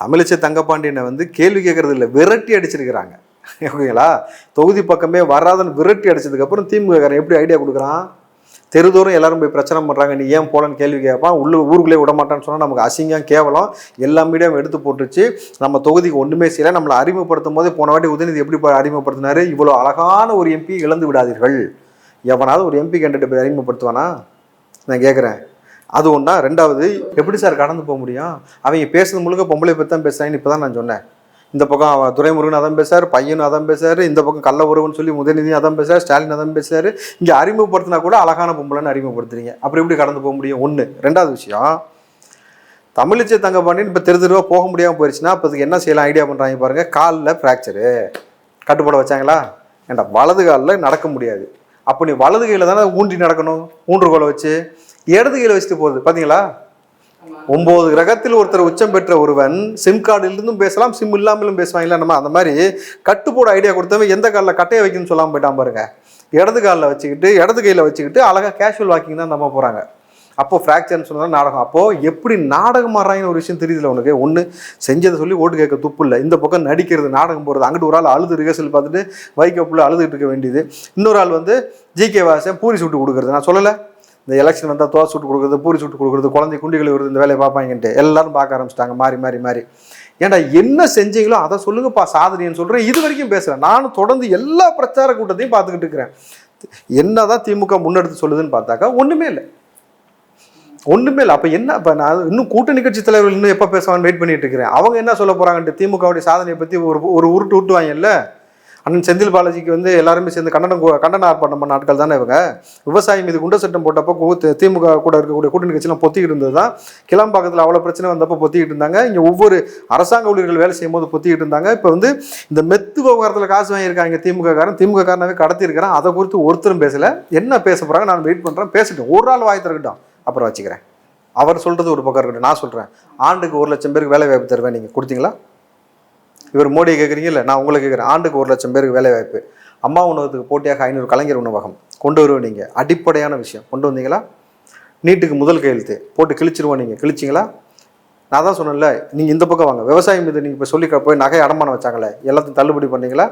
தமிழிசை தங்கப்பாண்டியனை வந்து கேள்வி கேட்கறது இல்லை விரட்டி அடிச்சிருக்கிறாங்க. ஓகேங்களா? தொகுதி பக்கமே வராதன்னு விரட்டி அடிச்சதுக்கப்புறம் திமுகக்காரன் எப்படி ஐடியா கொடுக்குறான்? தெருதோறும் எல்லாரும் போய் பிரச்சனை பண்ணுறாங்க நீ ஏன் போலன்னு கேள்வி கேட்பான் உள்ள ஊருக்குள்ளே விட மாட்டான்னு சொன்னால் நமக்கு அசிங்கம் கேவலம் எல்லா மீடியாவும் எடுத்து போட்டுருச்சு. நம்ம தொகுதிக்கு ஒன்றுமே செய்யலை நம்மளை அறிமுகப்படுத்தும் போது போன வாட்டி உதயநிதி எப்படி அறிமுகப்படுத்தினாரு? இவ்வளோ அழகான ஒரு எம்பி இழந்து விடாதீர்கள். எவனாவது ஒரு எம்பி கேண்டிடேட் போய் அறிமுகப்படுத்துவானா? நான் கேட்குறேன். அது ஒன்றா ரெண்டாவது எப்படி சார் கடந்து போக முடியும்? அவங்க பேசுறது முழுக்க பொம்பளை பற்றி தான் பேசுகிறாங்கன்னு இப்போ தான் நான் சொன்னேன். இந்த பக்கம் அவன் துரைமுருகன் அதான் பேசார் பையனும் அதான் பேசுறாரு இந்த பக்கம் கள்ள உறவுன்னு சொல்லி உதயநிதி அதான் பேசுறாரு ஸ்டாலின் அதான் பேசுறாரு. இங்கே அறிமுகப்படுத்தினா கூட அழகான பொம்பளைன்னு அறிமுகப்படுத்துறீங்க. அப்புறம் எப்படி கடந்து போக முடியும்? ஒன்று ரெண்டாவது விஷயம் தமிழிச்சை தங்கப்பாண்டியன் இப்போ தெரு தெருவாக போக முடியாமல் போயிடுச்சுன்னா அப்போ அதுக்கு என்ன செய்யலாம்? ஐடியா பண்ணுறாங்க பாருங்கள் காலில் ஃப்ராக்சரு கட்டுப்பாடு வச்சாங்களா? ஏன்டா வலது காலில் நடக்க முடியாது. அப்போ நீ வலது கையில் தானே ஊன்றி நடக்கணும்? ஊன்றுகோலை வச்சு. இடது கையில் வச்சுட்டு போகுது. பார்த்தீங்களா ஒன்பது கிரகத்தில் ஒருத்தர் உச்சம் பெற்ற ஒருவன் சிம் கார்டிலிருந்தும் பேசலாம் சிம் இல்லாமலும் பேசுவாங்களா நம்ம அந்த மாதிரி கட்டுப்போட ஐடியா கொடுத்தவன் எந்த காலில் கட்டையை வைக்கணும்னு சொல்லாமல் போயிட்டான் பாருங்க. இடது காலில் வச்சுக்கிட்டு இடது கையில் வச்சுக்கிட்டு அழகாக கேஷுவல் வாக்கிங் தான் நம்ம போகிறாங்க அப்போ ஃப்ராக்சர்னு சொன்னால் நாடகம். அப்போ எப்படி நாடகம் ஆடுறாங்கன்னு ஒரு விஷயம் தெரியுதுல உனக்கு? ஒன்று செஞ்சதை சொல்லி ஓட்டு கேட்க துப்பு இல்லை. இந்த பக்கம் நடிக்கிறது நாடகம் போகிறது அங்கிட்டு ஒரு ஆள் அழுது ரிஹர்சல் பார்த்துட்டு வைக்கப்புள்ள அழுதுகிட்டு இருக்க வேண்டியது. இன்னொரு ஆள் வந்து ஜிகே வாசன் பூரி சுட்டு கொடுக்குறது. நான் சொல்லலை? இந்த எலெக்ஷன் வந்தால் தோசை சுட்டு கொடுக்குறது பூரி சுட்டு கொடுக்குறது குழந்தை குண்டிகள் வருது இந்த வேலையை பார்ப்பாங்கன்ட்டு எல்லாரும் பார்க்க ஆரம்பிச்சிட்டாங்க. மாறி மாறி மாறி. ஏன்டா என்ன செஞ்சீங்களோ அதை சொல்லுங்கப்பா சாதனைன்னு சொல்கிறேன் இது வரைக்கும் பேசுகிறேன் நானும் தொடர்ந்து எல்லா பிரச்சார கூட்டத்தையும் பார்த்துக்கிட்டு இருக்கிறேன். என்னதான் திமுக முன்னெடுத்து சொல்லுதுன்னு பார்த்தாக்கா ஒன்றுமே இல்லை. ஒன்றுமே இல்லை. அப்போ என்ன இப்போ நான் இன்னும் கூட்டணி கட்சி தலைவர்கள் இன்னும் எப்போ பேசுவான்னு வெயிட் பண்ணிட்டு இருக்கிறேன். அவங்க என்ன சொல்ல போகிறாங்கன்ட்டு திமுகவுடைய சாதனையை பற்றி ஒரு ஒரு உருட்டு விட்டுவாங்கல்ல அண்ணன் செந்தில் பாலாஜிக்கு வந்து எல்லாருமே சேர்ந்து கண்டனம் கண்டன ஆர்ப்பாட்டம் பண்ண ஆட்கள் தானே இவங்க? விவசாயி மீது குண்ட சட்டம் போட்டப்போ திமுக கூட இருக்கக்கூடிய கூட்டணி கட்சியெல்லாம் பொத்திக்கிட்டு இருந்தது தான் கிளம்பாக்கத்தில் அவ்வளோ பிரச்சனை வந்தப்போ பொத்திக்கிட்டு இருந்தாங்க. இங்கே ஒவ்வொரு அரசாங்க ஊழியர்கள் வேலை செய்யும் போது பொத்திக்கிட்டு இருந்தாங்க. இப்போ வந்து இந்த மெத்து விவகாரத்தில் காசு வாங்கியிருக்காங்க திமுக காரன். திமுக காரனாவே கடத்திருக்கிறான் அதை குறித்து ஒருத்தரும் பேசலை. என்ன பேச போகிறாங்க நான் வெயிட் பண்ணுறேன் பேசட்டும். ஒரு ஆள் வாய் திறக்கட்டும். அப்புறம் வச்சுக்கிறேன். அவர் சொல்கிறது ஒரு பக்கம் இருக்கட்டும். நான் சொல்கிறேன் ஆண்டுக்கு ஒரு லட்சம் பேருக்கு வேலை வாய்ப்பு தருவேன். நீங்கள் கொடுத்தீங்களா? இவர் மோடியை கேட்குறீங்கல்ல நான் உங்களை கேட்குறேன். ஆண்டுக்கு ஒரு லட்சம் பேருக்கு வேலை வாய்ப்பு அம்மா உணவகத்துக்கு போட்டியாக ஐநூறு கலைஞர் உணவகம் கொண்டு வருவோம் நீங்கள் அடிப்படையான விஷயம். கொண்டு வந்தீங்களா? நீட்டுக்கு முதல் கையெழுத்து. போட்டு கிழிச்சிருவோம் நீங்கள் கிழிச்சிங்களா? நான் தான் சொன்னேன்ல நீங்கள் இந்த பக்கம் வாங்க. விவசாயம் மீது நீங்கள் இப்போ சொல்லி போய் நகை அடமானம் வச்சாங்களே எல்லாத்தையும் தள்ளுபடி பண்ணீங்களா?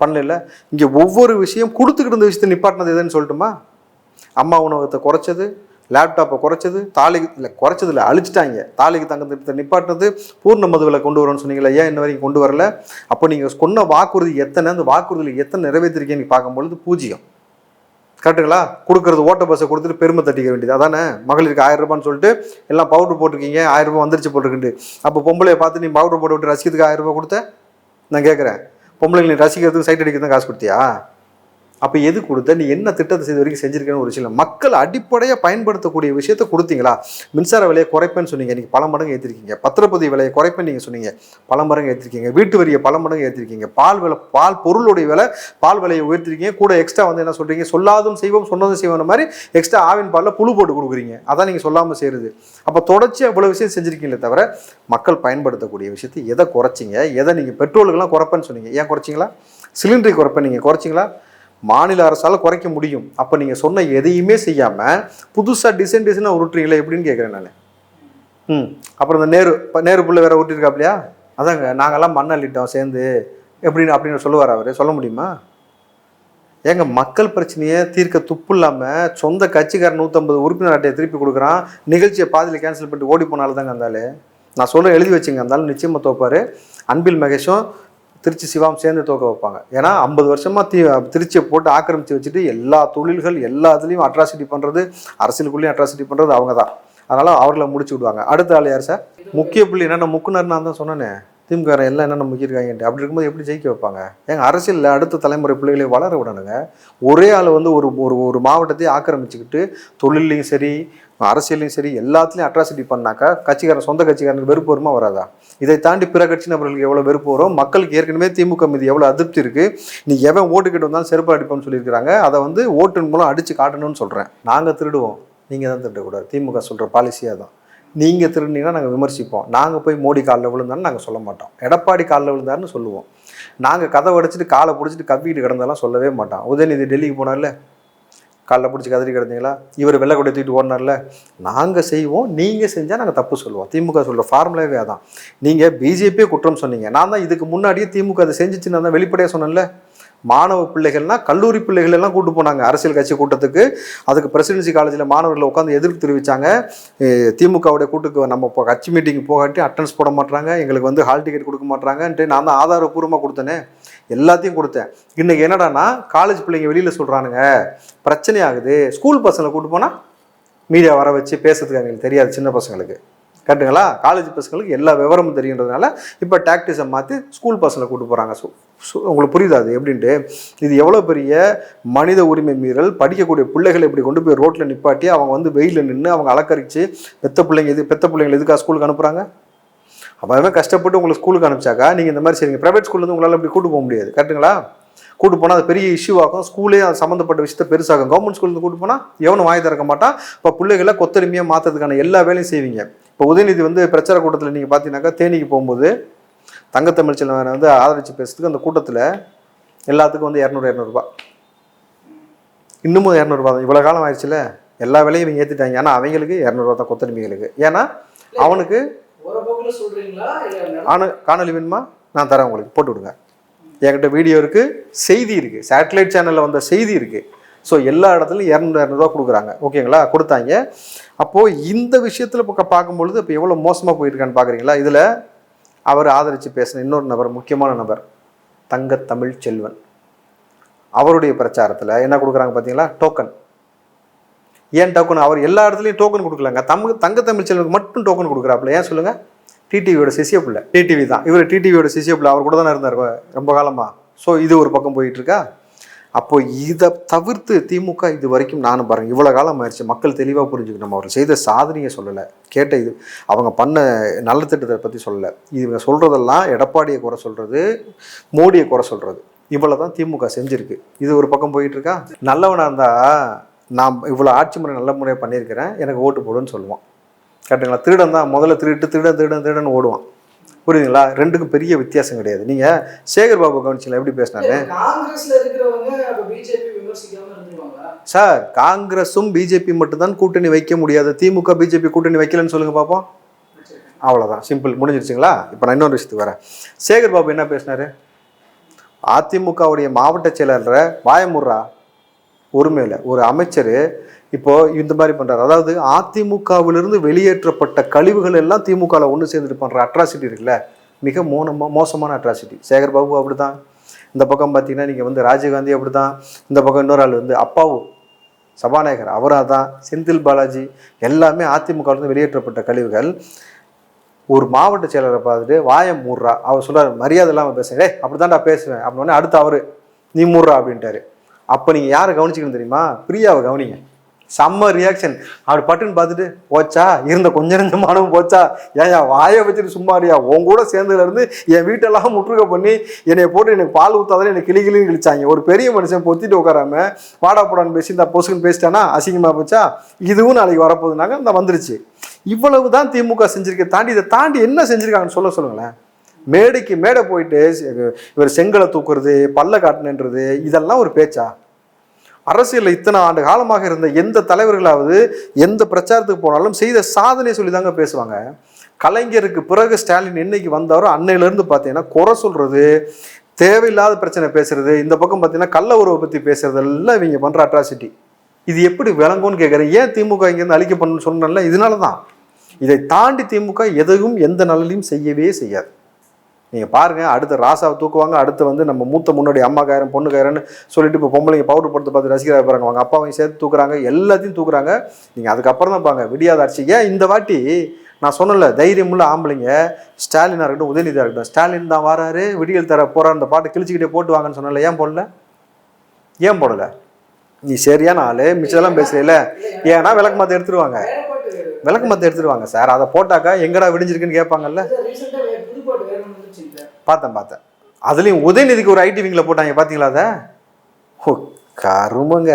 பண்ணல இங்கே ஒவ்வொரு விஷயம் கொடுத்துக்கிட்டு இருந்த விஷயத்தை நிப்பாட்டினது எதுன்னு சொல்லட்டுமா? அம்மா உணவகத்தை குறைச்சது லேப்டாப்பை குறைச்சது தாலிக்கு இல்லை குறைச்சது இல்லை அழிச்சிட்டாங்க. தாலிக்கு தங்க திட்டத்தை நிப்பாட்டினது பூர்ண மதுவில் கொண்டு வரணும்னு சொன்னீங்களா ஏன் இன்ன வரைக்கும் கொண்டு வரல? அப்போ நீங்கள் சொன்ன வாக்குறுதி எத்தனை அந்த வாக்குறுதியில் எத்தனை நிறைவேற்றிருக்கீங்கன்னு பார்க்கும்பொழுது பூஜ்ஜியம். கரெக்டுங்களா கொடுக்குறது ஓட்ட பஸ்ஸை கொடுத்துட்டு பெருமை தட்டிக்க வேண்டியது. அதானே? மகளிருக்கு ஆயிரம் ரூபான்னு சொல்லிட்டு எல்லாம் பவுடர் போட்டிருக்கீங்க ஆயிரம் ரூபாய் வந்துருச்சு போட்டிருக்கு அப்போ பொம்பளையை பார்த்து நீ பவுடர் போட்டு விட்டு ரசிக்கிறதுக்கு ஆயிரம் ரூபாய் கொடுத்த? நான் கேட்குறேன். பொம்பளைங்க நீ ரசிக்கிறதுக்கு சைட் அடிக்கிறது தான் காசு கொடுத்தியா? அப்போ எது கொடுத்த? நீ என்ன திட்டத்தை செய்த வரைக்கும் செஞ்சிருக்கேன்னு ஒரு விஷயம் இல்லை. மக்கள் அடிப்படையாக பயன்படுத்தக்கூடிய விஷயத்த கொடுத்தீங்களா? மின்சார விலையை குறைப்பேன்னு சொன்னீங்க. நீங்கள் பல மடங்கு ஏற்றிருக்கீங்க பத்திரப்பதி விலையை குறைப்பேன்னு நீங்கள் சொன்னீங்க. பல மடங்கு ஏற்றிருக்கீங்க வீட்டு வரியை பல மடங்கு ஏற்றிருக்கீங்க பால் விலை பால் பொருளுடைய விலை பால் விலையை உயர்த்திருக்கீங்க. கூட எக்ஸ்ட்ரா வந்து என்ன சொல்கிறீங்க சொல்லாதும் செய்வோம் சொன்னதும் செய்வோம் மாதிரி எக்ஸ்ட்ரா ஆவின் பாலில் புழு போட்டு கொடுக்குறீங்க. அதான் நீங்கள் சொல்லாமல் செய்கிறது அப்போ தொடர்ச்சி அவ்வளோ விஷயம் செஞ்சுருக்கீங்களே தவிர மக்கள் பயன்படுத்தக்கூடிய விஷயத்தை எதை குறைச்சிங்க? எதை நீங்கள் பெட்ரோலுக்கெல்லாம் குறைப்பேன்னு சொன்னீங்க? ஏன் குறைச்சிங்களா? சிலிண்டரை குறைப்பேன் நீங்கள் குறைச்சிங்களா? மாநில அரசால் குறைக்க முடியும். அப்போ நீங்கள் சொன்ன எதையுமே செய்யாமல் புதுசாக டிசைன் டிசைனாக உருட்டுறீங்களே எப்படின்னு கேட்குறேன் நான். ம். அப்புறம் இந்த நேரு இப்போ நேரு புள்ள வேற ஊட்டிருக்காப்லையா அதாங்க நாங்கள்லாம் மண் அள்ளிட்டோம் சேர்ந்து. எப்படின்னு அப்படின்னு சொல்லுவார் அவர். சொல்ல முடியுமா? ஏங்க மக்கள் பிரச்சனையை தீர்க்க துப்பு இல்லாமல் சொந்த கட்சிக்காரன் நூற்றம்பது உறுப்பினர் அட்டையை திருப்பி கொடுக்குறான். நிகழ்ச்சியை பாதியில் கேன்சல் பண்ணிட்டு ஓடி போனால்தாங்க இருந்தாலே நான் சொல்ல எழுதி வச்சுங்க. இருந்தாலும் நிச்சயமாக தோப்பார். அன்பில் மகேஷும் திருச்சி சிவாம் சேர்ந்து தோக்க வைப்பாங்க. ஏன்னா ஐம்பது வருஷமாக தீ திருச்சியை போட்டு ஆக்கிரமித்து வச்சுட்டு எல்லா தொழில்கள் எல்லா இதுலேயும் அட்ராசிட்டி பண்ணுறது அரசியலுக்குள்ளேயும் அட்ராசிட்டி பண்ணுறது அவங்க தான் அதனால் அவர்களை முடிச்சு விடுவாங்க. அடுத்த ஆள் யார் சார் முக்கிய புள்ளி என்னென்ன? முக்குனர் நான் தான் சொன்னேனே. திமுக எல்லாம் என்னென்ன முக்கியிருக்காங்கன்ட்டு அப்படி இருக்கும்போது எப்படி ஜெயிக்க வைப்பாங்க? ஏங்க அரசியலில் அடுத்த தலைமுறை பிள்ளைகளை வளர விடணுங்க. ஒரே ஆள் வந்து ஒரு ஒரு ஒரு மாவட்டத்தையும் ஆக்கிரமிச்சுக்கிட்டு தொழிலையும் சரி அரசியலையும் சரி எல்லாத்துலேயும் அட்ராசிட்டி பண்ணாக்கா கட்சிக்காரன் சொந்த கட்சிக்காரனுக்கு வெறுப்பு வருமா வராதா? இதை தாண்டி பிற கட்சி நபர்களுக்கு எவ்வளோ வெறுப்பு வரும்? மக்களுக்கு ஏற்கனவே திமுக மீது எவ்வளோ அதிருப்தி இருக்குது நீ எவன் ஓட்டுக்கிட்டு வந்தாலும் செருப்பு அடிப்போம்னு சொல்லியிருக்கிறாங்க. அதை வந்து ஓட்டின் மூலம் அடித்து காட்டணும்னு சொல்கிறேன் நாங்கள் திருடுவோம். நீங்கள் தான் திருடக்கூடாது. திமுக சொல்கிற பாலிசியாக தான் நீங்கள் திருடினீங்கன்னா நாங்கள் விமர்சிப்போம். நாங்கள் போய் மோடி காலில் விழுந்தான்னு நாங்கள் சொல்ல மாட்டோம். எடப்பாடி காலில் விழுந்தாருன்னு சொல்லுவோம். நாங்கள் கதை அடிச்சுட்டு காலை பிடிச்சிட்டு கவ்விட்டு கிடந்தாலாம் சொல்லவே மாட்டோம். உதயநிதி டெல்லிக்கு போனார்ல? காலைல பிடிச்சி கதறி கிடந்தீங்களா? இவர் வெள்ளை கொடி தூக்கிட்டு ஓடினார்ல? நாங்கள் செய்வோம். நீங்கள் செஞ்சால் நாங்கள் தப்பு சொல்லுவோம். திமுக சொல்கிற ஃபார்முலாவே அதான். நீங்கள் பிஜேபியே குற்றம் சொன்னீங்க. நான் தான் இதுக்கு முன்னாடியே திமுக அதை செஞ்சிச்சுன்னு தான் வெளிப்படையாக சொன்னேன்ல? மாணவ பிள்ளைகள்னா கல்லூரி பிள்ளைகள் எல்லாம் கூட்டு போனாங்க. அரசியல் கட்சி கூட்டத்துக்கு. அதுக்கு பிரசிடென்சி காலேஜில் மாணவர்களை உட்காந்து எதிர்ப்பு தெரிவித்தாங்க திமுகவுடைய கூட்டுக்கு நம்ம இப்போ கட்சி மீட்டிங் போகாட்டி அட்டன்ஸ் போட மாட்டாங்க எங்களுக்கு வந்து ஹால் டிக்கெட் கொடுக்க மாட்டாங்கன்ட்டு நான் தான் ஆதாரப்பூர்வமாக கொடுத்தேனே. எல்லாத்தையும் கொடுத்தேன். இன்னைக்கு என்னடானா காலேஜ் பிள்ளைங்க வெளியில் சொல்கிறானுங்க பிரச்சனை ஆகுது. ஸ்கூல் பசங்களை கூட்டு போனால் மீடியா வர வச்சு பேசுறதுக்கு அவங்களுக்கு தெரியாது சின்ன பசங்களுக்கு. கரெக்டுங்களா? காலேஜ் பசங்களுக்கு எல்லா விவரமும் தெரியுன்றதுனால இப்போ டாக்டிஸை மாற்றி ஸ்கூல் பசங்களை கூட்டு போகிறாங்க ஸோ உங்களுக்கு புரியுதா அது எப்படின்ட்டு? இது எவ்வளோ பெரிய மனித உரிமை மீறல்? படிக்கக்கூடிய பிள்ளைகளை இப்படி கொண்டு போய் ரோட்டில் நிப்பாட்டி அவங்க வந்து வெயிலில் நின்று அவங்க அலக்கரிச்சு பெத்த பிள்ளைங்க எது பெத்த பிள்ளைங்களை எதுக்காக ஸ்கூலுக்கு அனுப்புகிறாங்க அப்போ கஷ்டப்பட்டு உங்களுக்கு ஸ்கூலுக்கு அனுப்பிச்சாக்கா நீங்கள் இந்த மாதிரி சரிங்க ப்ரைவேட் ஸ்கூல்லேருந்து உங்களால் இப்படி கூட்டு போக முடியாது. கரெக்டுங்களா? கூட்டு போனால் அது பெரிய இஷ்யூ ஆகும். ஸ்கூலே அது சம்மந்தப்பட்ட விஷயத்த பெருசாகும். கவர்மெண்ட் ஸ்கூல்லேருந்து கூட்டு போனால் எவனும் வாங்கி திறக்க மாட்டான். இப்போ பிள்ளைகளை கொத்தரிமையாக மாற்றுறதுக்கான எல்லா வேலையும் செய்வீங்க. இப்போ உதயநிதி வந்து பிரச்சார கூட்டத்தில் நீங்கள் பார்த்தீங்கன்னாக்கா தேனிக்கு போகும்போது தங்கத்தமிழ் செல்வனை வந்து ஆதரித்து பேசுறதுக்கு அந்த கூட்டத்தில் எல்லாத்துக்கும் வந்து இரநூறு இரநூறுபா. இன்னமும் இரநூறுபா தான். இவ்வளோ காலம் ஆயிடுச்சுல. எல்லா விலையும் இவங்க ஏற்றிட்டாங்க ஆனால் அவங்களுக்கு இரநூறுவா தான் கொத்தடிமைகளுக்கு. ஏன்னா அவனுக்கு ஒரு போக்குல சொல்றீங்களா? இல்ல ஆனு காணொலி வேணுமா? நான் தரேன் உங்களுக்கு. போட்டு விடுங்க. என்கிட்ட வீடியோ இருக்குது செய்தி இருக்குது சேட்டலைட் சேனலில் வந்த செய்தி இருக்குது ஸோ எல்லா இடத்துலையும் இரநூறு இரநூறுவா கொடுக்குறாங்க. ஓகேங்களா கொடுத்தாங்க. அப்போது இந்த விஷயத்தில் இப்போ பார்க்கும்பொழுது இப்போ எவ்வளோ மோசமாக போயிருக்கான்னு பார்க்குறீங்களா? இதில் அவர் ஆதரித்து பேசின இன்னொரு நபர் முக்கியமான நபர் தங்கத்தமிழ் செல்வன். அவருடைய பிரச்சாரத்தில் என்ன கொடுக்குறாங்க பார்த்தீங்களா டோக்கன் ஏன் டோக்கன் அவர் எல்லா இடத்துலையும் டோக்கன் கொடுக்கலங்க. தமிழ் தங்கத்தமிழ் செல்வனுக்கு மட்டும் டோக்கன் கொடுக்குறாப்புல. ஏன் சொல்லுங்கள் டிடிவியோட சிசிய பிள்ளை டிடிவி தான். இவர் டிடிவியோட சிசிய பிள்ளை அவர் கூட தானே இருந்தார் ரொம்ப காலமாக ஸோ இது ஒரு பக்கம் போயிட்டுருக்கா அப்போ இதை தவிர்த்து திமுக இது வரைக்கும் நானும் பாருங்க இவ்வளோ காலம் ஆயிடுச்சு. மக்கள் தெளிவாக புரிஞ்சுக்கணும். அவர் செய்த சாதனையை சொல்லலை. கேட்ட இது அவங்க பண்ண நல்ல திட்டத்தை பற்றி சொல்லலை. இவங்க சொல்கிறதெல்லாம் எடப்பாடியை குறை சொல்கிறது மோடியை குறை சொல்கிறது இவ்வளோ தான் திமுக செஞ்சுருக்கு. இது ஒரு பக்கம் போயிட்டுருக்கா? நல்லவனாக இருந்தால் நான் இவ்வளோ ஆட்சி முறை நல்ல முறையாக பண்ணியிருக்கிறேன். எனக்கு ஓட்டு போடுன்னு சொல்லுவான். கரெக்டுங்களா திருடன் தான். முதல்ல திருட்டு திருடன் திருடன் திருடன் ஓடுவான். புரியுதுங்களா? ரெண்டுக்கும் பெரிய வித்தியாசம் கிடையாது. நீங்கள் சேகர் பாபு கவனிச்சிங்களா எப்படி இருந்துருவாங்க சார் காங்கிரஸும் பிஜேபி மட்டும்தான் கூட்டணி வைக்க முடியாது. திமுக பிஜேபி கூட்டணி வைக்கலன்னு சொல்லுங்க பார்ப்போம் அவ்வளோதான் சிம்பிள் முடிஞ்சிருச்சுங்களா? இப்போ நான் இன்னொரு விஷயத்துக்கு வரேன். சேகர் பாபு என்ன பேசினாரு? அதிமுகவுடைய மாவட்ட செயலாளரை வாயமுறா ஒருமையில் ஒரு அமைச்சர் இப்போ இந்த மாதிரி பண்றாரு. அதாவது அதிமுகவிலிருந்து வெளியேற்றப்பட்ட கழிவுகள் எல்லாம் திமுகவில் ஒன்று சேர்ந்துட்டு பண்ற அட்ராசிட்டி இருக்குல்ல? மிக மோனமா மோசமான அட்ராசிட்டி சேகர் பாபு அப்படிதான் இந்த பக்கம் பார்த்தீங்கன்னா நீங்கள் வந்து ராஜீவ்காந்தி அப்படிதான் இந்த பக்கம் இன்னொரு ஆள் வந்து அப்பாவு சபாநாயகர் அவராக தான் செந்தில் பாலாஜி எல்லாமே அதிமுகவிலிருந்து வெளியேற்றப்பட்ட கழிவுகள். ஒரு மாவட்ட செயலரை பார்த்துட்டு வாயம் மூடுறா. அவர் சொல்றாரு மரியாதை இல்லாமல் பேசுறேன். டேய் அப்படிதான்டா பேசுவேன். அப்படின்னு அடுத்து அவரு நீ மூடுறா அப்படின்ட்டாரு. அப்போ நீங்கள் யாரை கவனிச்சிக்கணும் தெரியுமா? பிரியாவை கவனிங்க. செம்ம ரியாக்ஷன் அப்படி பட்டுன்னு பார்த்துட்டு போச்சா? இருந்த கொஞ்ச நெஞ்சமானவும் போச்சா? ஏன் வாயை வச்சுட்டு சும்மாரியா உன் கூட சேர்ந்ததுல இருந்து என் வீட்டெல்லாம் முற்றுகை பண்ணி என்னை போட்டு எனக்கு பால் ஊத்தாதான் எனக்கு கிளி கிளின்னு கிழிச்சாங்க. ஒரு பெரிய மனுஷன் பொத்திட்டு உட்காராம வாடா போடான்னு பேசி இந்த பொசுக்குன்னு பேசிட்டானா? அசிங்கமா போச்சா? இதுவும் நாளைக்கு வரப்போகுதுனாங்க இந்த வந்துருச்சு. இவ்வளவு தான் திமுக செஞ்சிருக்கேன் தாண்டி இதை தாண்டி என்ன செஞ்சிருக்காங்கன்னு சொல்ல சொல்லுங்களேன். மேடைக்கு மேடை போயிட்டு இவர் செங்கலை தூக்குறது பல்ல காட்டுனன்றது இதெல்லாம் ஒரு பேச்சா? அரசியலில் இத்தனை ஆண்டு காலமாக இருந்த எந்த தலைவர்களாவது எந்த பிரச்சாரத்துக்கு போனாலும் செய்த சாதனை சொல்லி தாங்க பேசுவாங்க. கலைஞருக்கு பிறகு ஸ்டாலின் என்னைக்கு வந்தாரோ அன்னையிலேருந்து பார்த்தீங்கன்னா குறை சொல்கிறது தேவையில்லாத பிரச்சனை பேசுறது இந்த பக்கம் பார்த்தீங்கன்னா கள்ள உறவை பற்றி பேசுறது எல்லாம் இவங்க பண்ணுற அட்ராசிட்டி இது எப்படி விளங்கும்னு கேட்குறேன் ஏன் திமுக இங்கேருந்து அழிக்க பண்ணணும்னு சொன்னேன்ல? இதனால தான் இதை தாண்டி திமுக எதையும் எந்த நலனையும் செய்யவே செய்யாது. நீங்கள் பாருங்கள் அடுத்து ராசாவை தூக்குவாங்க அடுத்து வந்து நம்ம மூத்த முன்னாடி அம்மா காயிரம் பொண்ணு காயிரன்னு சொல்லிட்டு இப்போ பொம்பளைங்க பவுடர் படுத்து பார்த்து ரசிக்கிறா பாருங்க. அவங்க அப்பாவையும் சேர்த்து தூக்குறாங்க எல்லாத்தையும் தூக்குறாங்க. நீங்கள் அதுக்கப்புறம் தான் பாங்க விடியாத ஆட்சி. ஏன் இந்த வாட்டி? நான் சொன்னல தைரியமுள்ள ஆம்பளைங்க ஸ்டாலினாக இருக்கட்டும் உதயநிதியாக இருக்கட்டும் ஸ்டாலின் தான் வராரு விடியல் தர போகிறார் அந்த பாட்டை கிழிச்சிக்கிட்டே போட்டு வாங்கன்னு சொன்னல ஏன் போடல? ஏன் போடல? நீ சரியான ஆளு மிச்சதெல்லாம் பேசுறீல ஏன்னா விளக்கு மாத்த எடுத்துருவாங்க. விளக்கு மாற்ற எடுத்துருவாங்க சார். அதை போட்டாக்கா எங்கடா விடிஞ்சிருக்குன்னு கேட்பாங்கல்ல ரீசெண்டா புது பாட்டு வேற ஒன்று வந்துச்சுங்க பார்த்தேன் பார்த்தேன். அதுலேயும் உதயநிதிக்கு ஒரு ஐடி விங்கில் போட்டாங்க பார்த்தீங்களா அதை? ஓ கருமங்க.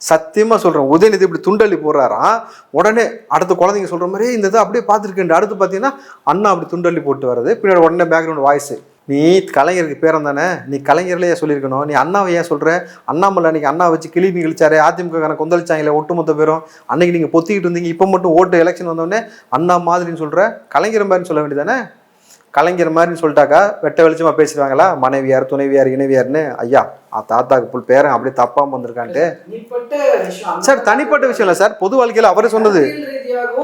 சத்தியமாக சொல்கிறேன் உதயநிதி இப்படி துண்டள்ளி போடுறாராம் உடனே அடுத்த குழந்தைங்க சொல்கிற மாதிரி இந்த இதை அப்படியே பார்த்துருக்கேன். அடுத்து பார்த்தீங்கன்னா அண்ணா அப்படி துண்டள்ளி போட்டு வர்றது. பின்னாடி உடனே பேக்ரவுண்ட் வாய்ஸ் நீ கலைஞருக்கு பேரம் தானே? நீ கலைஞர்லேயே சொல்லியிருக்கணும். நீ அண்ணாவை ஏன் சொல்கிற அண்ணாமலை அன்றைக்கி அண்ணா வச்சு கிளிமி கழிச்சாரு அதிமுக கொந்தளிச்சாங்களே ஒட்டுமொத்த பேரும். அன்னைக்கு நீங்கள் பொத்திக்கிட்டு இருந்தீங்க இப்போ மட்டும் ஓட்டு எலெக்ஷன் வந்தோடனே அண்ணா மாதிரின்னு சொல்கிற கலைஞர் மாதிரின்னு சொல்ல வேண்டியதானே கலைஞர் மாதிரின்னு சொல்லிட்டாக்கா வெட்ட வெளிச்சமா பேசுவாங்களா மனைவியார் துணைவியார் இணைவியார்னு. ஐயா ஆ, தாத்தாக்கு புல் பேரன் அப்படியே தப்பாம வந்திருக்கான்ட்டு. சார் தனிப்பட்ட விஷயம் இல்லை சார். பொது வாழ்க்கையில் அவரே சொன்னது. அப்போ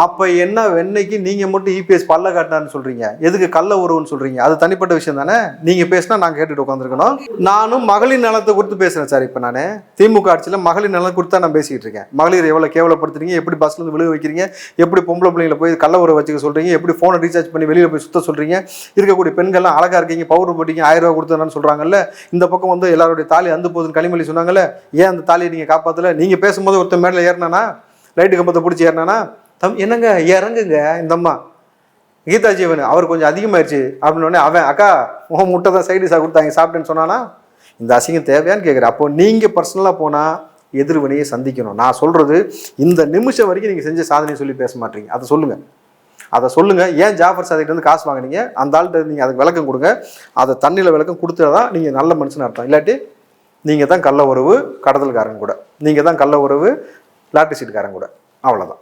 அப்ப என்ன வெண்ணைக்கு நீங்க மட்டும் இபிஎஸ் பல்ல காட்டினான்னு சொல்றீங்க? எதுக்கு கள்ள உறவுன்னு சொல்றீங்க? அது தனிப்பட்ட விஷயம் தானே? நீங்க பேசினா நாங்க கேட்டுட்டு உட்காந்துருக்கணும் நானும் மகளிர் நலத்தை குறித்து பேசுறேன் சார் இப்ப நான். திமுக ஆட்சியில மகளிர் நலம் குறித்து நான் பேசிக்கிட்டு இருக்கேன். மகளிர் எவ்வளவு கேவலப்படுத்துறீங்க? எப்படி பஸ்ல இருந்து விழுக வைக்கிறீங்க? எப்படி பொம்பளை பிள்ளைங்களை போய் கள்ள உறவு வச்சுக்க சொல்றீங்க? எப்படி போனை ரீசார்ஜ் பண்ணி வெளியில போய் சுத்த சொல்றீங்க? இருக்கக்கூடிய பெண்கள்லாம் அழகா இருக்கீங்க பவுடர் போட்டீங்க ஆயிரம் ரூபாய் கொடுத்தேன்னு சொல்றாங்கல்ல? இந்த பக்கம் வந்து எல்லாருடைய தாலி அந்து போகுதுன்னு களிமொழி சொன்னாங்கல்ல? ஏன் அந்த தாலியை நீங்க காப்பாத்தல? நீங்க பேசும்போது ஒருத்தன் மேல ஏறினா லைட்டு கம்பத்தை பிடிச்சி ஏறினானா தம் என்னங்க இறங்குங்க இந்த அம்மா. கீதா ஜீவன் அவர் கொஞ்சம் அதிகமாயிருச்சு. அப்படின்னு அவன் அக்கா உன் முட்டை தான் சைடிஷாக கொடுத்தாங்க சாப்பிட்டேன்னு சொன்னானா? இந்த அசிங்கம் தேவையான்னு கேட்குறேன். அப்போ நீங்கள் பர்சனலாக போனால் எதிர்வினையை சந்திக்கணும். நான் சொல்கிறது இந்த நிமிஷம் வரைக்கும் நீங்கள் செஞ்ச சாதனையை சொல்லி பேச மாட்டீங்க. அதை சொல்லுங்கள் அதை சொல்லுங்கள் ஏன் ஜாஃபர் சாதிக்கிட்ட காசு வாங்குனீங்க? அந்த ஆள்கிட்ட நீங்கள் அதுக்கு விளக்கம் கொடுங்க. அதை தண்ணியில் விளக்கம் கொடுத்தா தான் நீங்கள் நல்ல மனுஷன் அர்த்தம் இல்லாட்டி நீங்கள் தான் கள்ள உறவு கடத்தல்காரன் கூட. நீங்கள் தான் கள்ள உறவு லாட்டரி சீட்டுக்காரன் கூட. அவ்வளோதான்